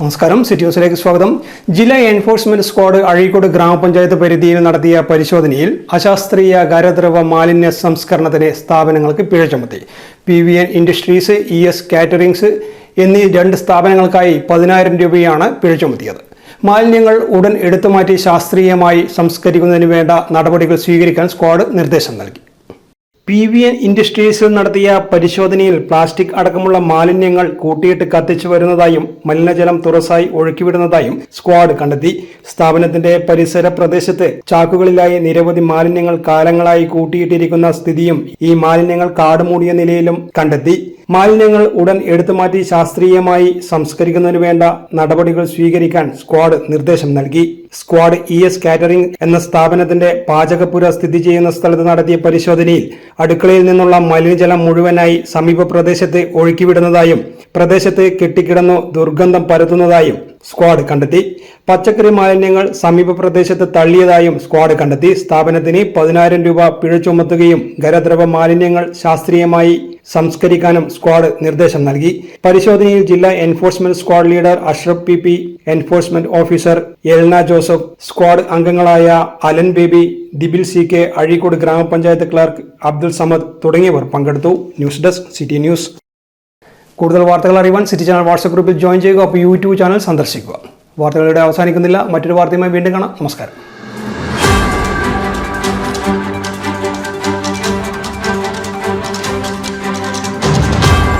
നമസ്കാരം. സിറ്റി ന്യൂസിലേക്ക് സ്വാഗതം. ജില്ലാ എൻഫോഴ്സ്മെന്റ് സ്ക്വാഡ് അഴീക്കോട് ഗ്രാമപഞ്ചായത്ത് പരിധിയിൽ നടത്തിയ പരിശോധനയിൽ അശാസ്ത്രീയ ഖരദ്രവ മാലിന്യ സംസ്കരണത്തിന് സ്ഥാപനങ്ങൾക്ക് പിഴ ചുമത്തി. P V N industries E S caterings എന്നീ രണ്ട് സ്ഥാപനങ്ങൾക്കായി പതിനായിരം രൂപയാണ് പിഴ ചുമത്തിയത്. മാലിന്യങ്ങൾ ഉടൻ എടുത്തുമാറ്റി ശാസ്ത്രീയമായി സംസ്കരിക്കുന്നതിന് വേണ്ട നടപടികൾ സ്വീകരിക്കാൻ സ്ക്വാഡ് നിർദ്ദേശം നൽകി. പി വി എൻ ഇൻഡസ്ട്രീസിൽ നടത്തിയ പരിശോധനയിൽ പ്ലാസ്റ്റിക് അടക്കമുള്ള മാലിന്യങ്ങൾ കൂട്ടിയിട്ട് കത്തിച്ചു വരുന്നതായും മലിനജലം തുറസായി ഒഴുക്കിവിടുന്നതായും സ്ക്വാഡ് കണ്ടെത്തി. സ്ഥാപനത്തിന്റെ പരിസര പ്രദേശത്ത് ചാക്കുകളിലായി നിരവധി മാലിന്യങ്ങൾ കാലങ്ങളായി കൂട്ടിയിട്ടിരിക്കുന്ന സ്ഥിതിയും ഈ മാലിന്യങ്ങൾ കാടുമൂടിയ നിലയിലും കണ്ടെത്തി. മാലിന്യങ്ങൾ ഉടൻ എടുത്തുമാറ്റി ശാസ്ത്രീയമായി സംസ്കരിക്കുന്നതിന് വേണ്ട നടപടികൾ സ്വീകരിക്കാൻ സ്ക്വാഡ് നിർദ്ദേശം നൽകി. സ്ക്വാഡ് ഇ എസ് കാറ്ററിംഗ് എന്ന സ്ഥാപനത്തിന്റെ പാചകപ്പുര സ്ഥിതി ചെയ്യുന്ന സ്ഥലത്ത് നടത്തിയ പരിശോധനയിൽ അടുക്കളയിൽ നിന്നുള്ള മലിനജലം മുഴുവനായി സമീപ പ്രദേശത്ത് ഒഴുക്കിവിടുന്നതായും പ്രദേശത്ത് കെട്ടിക്കിടന്നു ദുർഗന്ധം പരത്തുന്നതായും സ്ക്വാഡ് കണ്ടെത്തി. പച്ചക്കറി മാലിന്യങ്ങൾ സമീപ പ്രദേശത്ത് തള്ളിയതായും സ്ക്വാഡ് കണ്ടെത്തി. സ്ഥാപനത്തിന് പതിനായിരം രൂപ പിഴ ചുമത്തുകയും ഖരദ്രവ മാലിന്യങ്ങൾ ശാസ്ത്രീയമായി സംസ്കരിക്കാനും സ്ക്വാഡ് നിർദ്ദേശം നൽകി. പരിശോധനയിൽ ജില്ലാ enforcement squad leader Ashraf P P enforcement officer Elna Joseph squad അംഗങ്ങളായ Alan Baby Dibil C K Azhikode gramapanchayat clerk Abdul Samad തുടങ്ങിയവർ പങ്കെടുത്തു. News desk city news. കൂടുതൽ വാർത്തകൾ അറിയുവാൻ സിറ്റി ചാനൽ വാട്സ്ആപ്പ് ഗ്രൂപ്പിൽ ജോയിൻ ചെയ്യുക. അപ്പോൾ യൂട്യൂബ് ചാനൽ സന്ദർശിക്കുക. വാർത്തകളുടെ അവസാനിക്കുന്നില്ല. മറ്റൊരു വാർത്തയുമായി വീണ്ടും കാണാം. നമസ്കാരം.